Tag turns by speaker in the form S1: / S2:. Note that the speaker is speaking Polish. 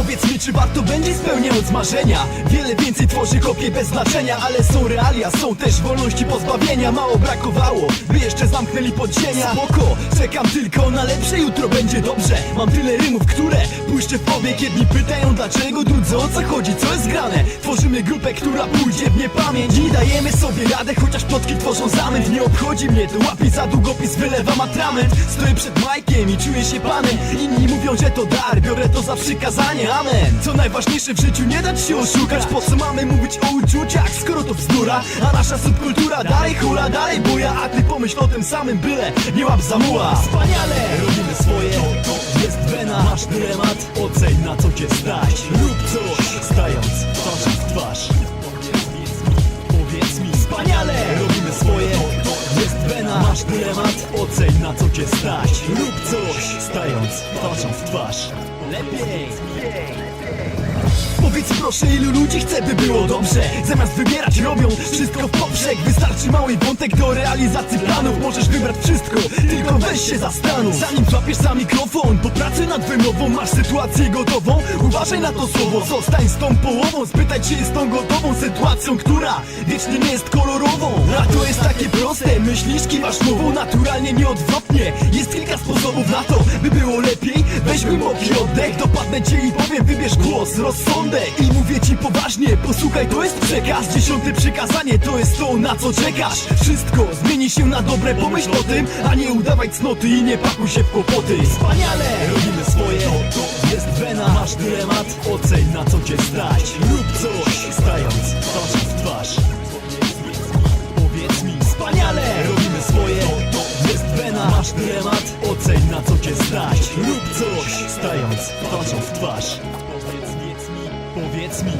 S1: Powiedz mi, czy warto będzie spełniając marzenia? Wiele więcej tworzy kopie bez znaczenia Ale są realia, są też wolności pozbawienia. Mało brakowało, by jeszcze zamknęli podziemia. Spoko, czekam tylko na lepsze Jutro będzie dobrze, mam tyle rymów, które Puszczę w powiek, jedni pytają dlaczego Drudzy o co chodzi, co jest grane? Tworzymy grupę, która pójdzie w niepamięć. I dajemy sobie radę, chociaż plotki tworzą zamęt. Nie obchodzi mnie, to łapię za długopis, wylewam atrament Stoję przed majkiem i czuję się panem. Inni mówią, że to dar, biorę to za przykazanie, amen Co najważniejsze w życiu, nie dać się oszukać. Po co mamy mówić o uczuciach, skoro to bzdura? A nasza subkultura dalej hula, dalej buja. A ty pomyśl o tym samym, byle nie łap za muła. Wspaniale, robimy swoje, to, to jest wena. Masz dylemat, oceń na co cię stać. Rób na co cię stać. Rób coś, stając twarzą w twarz. Lepiej Powiedz proszę ilu ludzi chce by było dobrze. Zamiast wybierać robią wszystko w poprzek. Wystarczy mały wątek do realizacji planów. Możesz wybrać wszystko, tylko weź się zastanów. Zanim złapiesz za mikrofon, po pracy nad wymową Masz sytuację gotową? Uważaj na to słowo Zostań z tą połową, spytaj czy jest tą gotową Sytuacją, która wiecznie nie jest kolorową. A to jest takie proste, myślisz kiwasz głową Naturalnie, nieodwrotnie. Jest kilka sposobów na to, by było lepiej Weź głęboki oddech, dopadnę cię i powiem Wybierz głos, rozsądek. I mówię ci poważnie, posłuchaj, to jest przekaz. Dziesiąte przykazanie, to jest to, na co czekasz. Wszystko zmieni się na dobre, pomyśl o tym A nie udawaj cnoty i nie pakuj się w kłopoty. Wspaniale, robimy swoje To, to jest wena, masz dylemat? Oceń na co cię stać. Rób coś, stając twarzą w twarz. Powiedz mi, wspaniale, robimy swoje To, to jest wena, masz dylemat? Oceń na co cię stać Rób coś, stając twarzą w twarz. Powiedz mi, powiedz mi